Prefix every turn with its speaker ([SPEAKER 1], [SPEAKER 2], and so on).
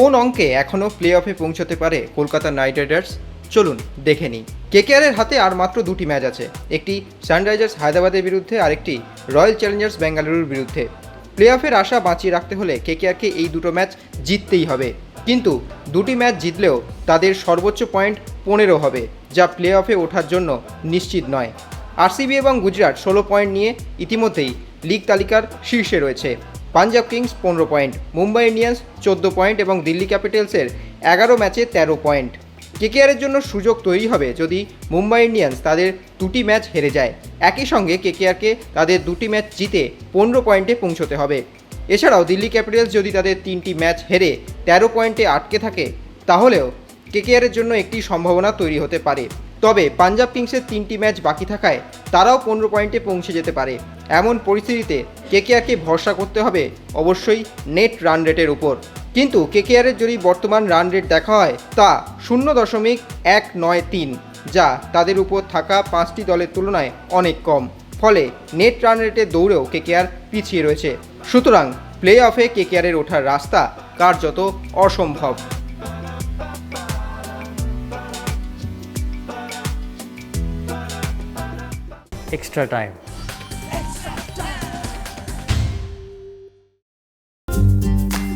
[SPEAKER 1] কোন অঙ্কে এখনও প্লে অফে পৌঁছতে পারে কলকাতা নাইট রাইডার্স? চলুন দেখে নিই। কেকেআরের হাতে আর মাত্র দুটি ম্যাচ আছে। একটি সানরাইজার্স হায়দ্রাবাদের বিরুদ্ধে, আরেকটি রয়্যাল চ্যালেঞ্জার্স বেঙ্গালুরুর বিরুদ্ধে। প্লে অফের আশা বাঁচিয়ে রাখতে হলে কেকেআরকে এই দুটো ম্যাচ জিততেই হবে। কিন্তু দুটি ম্যাচ জিতলেও তাদের সর্বোচ্চ পয়েন্ট পনেরো হবে, যা প্লে অফে ওঠার জন্য নিশ্চিত নয়। আরসিবি এবং গুজরাট ষোলো পয়েন্ট নিয়ে ইতিমধ্যেই লিগ তালিকার শীর্ষে রয়েছে। পাঞ্জাব কিংস পনেরো পয়েন্ট, মুম্বাই ইন্ডিয়ান্স চোদ্দ পয়েন্ট এবং দিল্লি ক্যাপিটালসের এগারো ম্যাচে তেরো পয়েন্ট। কেকেআরের জন্য সুযোগ তৈরি হবে যদি মুম্বাই ইন্ডিয়ান্স তাদের দুটি ম্যাচ হেরে যায়। একই সঙ্গে কেকেআরকে তাদের দুটি ম্যাচ জিতে পনেরো পয়েন্টে পৌঁছতে হবে। এছাড়াও দিল্লি ক্যাপিটালস যদি তাদের তিনটি ম্যাচ হেরে তেরো পয়েন্টে আটকে থাকে, তাহলেও কেকেআরের জন্য একটি সম্ভাবনা তৈরি হতে পারে। তবে পাঞ্জাব কিংসের তিনটি ম্যাচ বাকি থাকায় তারাও পনেরো পয়েন্টে পৌঁছে যেতে পারে। এমন পরিস্থিতিতে কেকেআরকে ভরসা করতে হবে, অবশ্যই নেট রান রেটের উপর। কিন্তু কেকেআরের যদি বর্তমান রান রেট দেখা হয়, তা শূন্য দশমিক এক নয় তিন, যা তাদের উপর থাকা পাঁচটি দলের তুলনায় অনেক কম। ফলে নেট রান রেটে দৌড়েও কেকেআর পিছিয়ে রয়েছে। সুতরাং প্লে অফে কেকেআরের ওঠার রাস্তা কার্যত অসম্ভব।
[SPEAKER 2] Extra time.